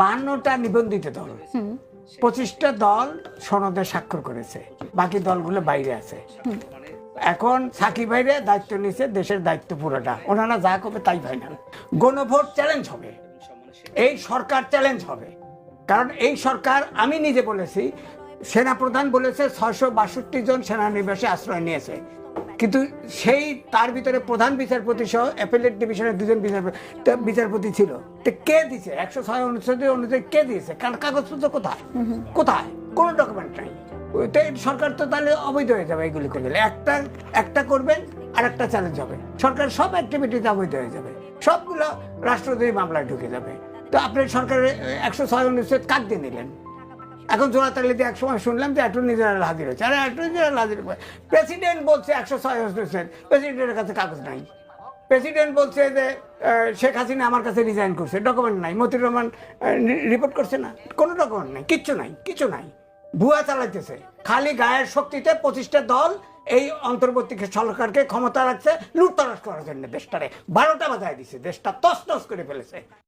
বাহান্নটা নিবন্ধিত দল। পঁচিশটা দল সনদে স্বাক্ষর করেছে। বাকি দলগুলো বাইরে আছে। এখন সাকিব ভাইরে দায়িত্ব নিছে দেশের দায়িত্ব পুরোটা। ওনারা যা করবে তাই ফাইনাল গণভোট চ্যালেঞ্জ হবে। এই সরকার চ্যালেঞ্জ হবে। কারণ এই সরকার আমি নিজে বলেছি সেনা প্রধান বলেছে ছয়শো বাষট্টি জন সেনানিবাসে আশ্রয় নিয়েছে। কিন্তু সেই তার ভিতরে প্রধান বিচারপতি সহ অ্যাপেলেট ডিভিশনের দুজন বিচারপতি বিচারপতি ছিল। তো কে দিছে? একশো ছয় অনুচ্ছেদের অনুযায়ী কে দিয়েছে? কার কাগজপত্র কোথায়? কোথায়? কোনো ডকুমেন্ট নাই। তো সরকার তো তাহলে অবৈধ হয়ে যাবে এগুলি করে দিলে একটা একটা করবেন আর একটা চ্যালেঞ্জ হবে। সরকার সব অ্যাক্টিভিটিতে অবৈধ হয়ে যাবে। সবগুলো রাষ্ট্রদ্রোহী মামলায় ঢুকে যাবে। তো আপনি সরকারের একশো ছয় অনুচ্ছেদ কাক দিয়ে নিলেন? এখন জোড়াতালি দিয়ে এক সময় শুনলাম যে অ্যাটর্নি জেনারেল হাজির হয়েছে। আরে অ্যাটর্নি জেনারেল হাজির প্রেসিডেন্ট বলছে একশো ছয় অনুচ্ছেদ প্রেসিডেন্টের কাছে কাগজ নাই। প্রেসিডেন্ট বলছে যে শেখ হাসিনা আমার কাছে রিজাইন করছে। ডকুমেন্ট নাই। মতিউর রহমান রিপোর্ট করছে না। কোনো ডকুমেন্ট নাই। কিচ্ছু নাই। কিছু নাই। ভুয়া চালাইতেছে। খালি গায়ের শক্তিতে পঁচিশটা দল এই অন্তর্বর্তী সরকারকে ক্ষমতা রাখছে, লুটতরাজ করার জন্য দেশটারে। বারোটা বাজায় দিছে। দেশটা তস তস করে ফেলেছে।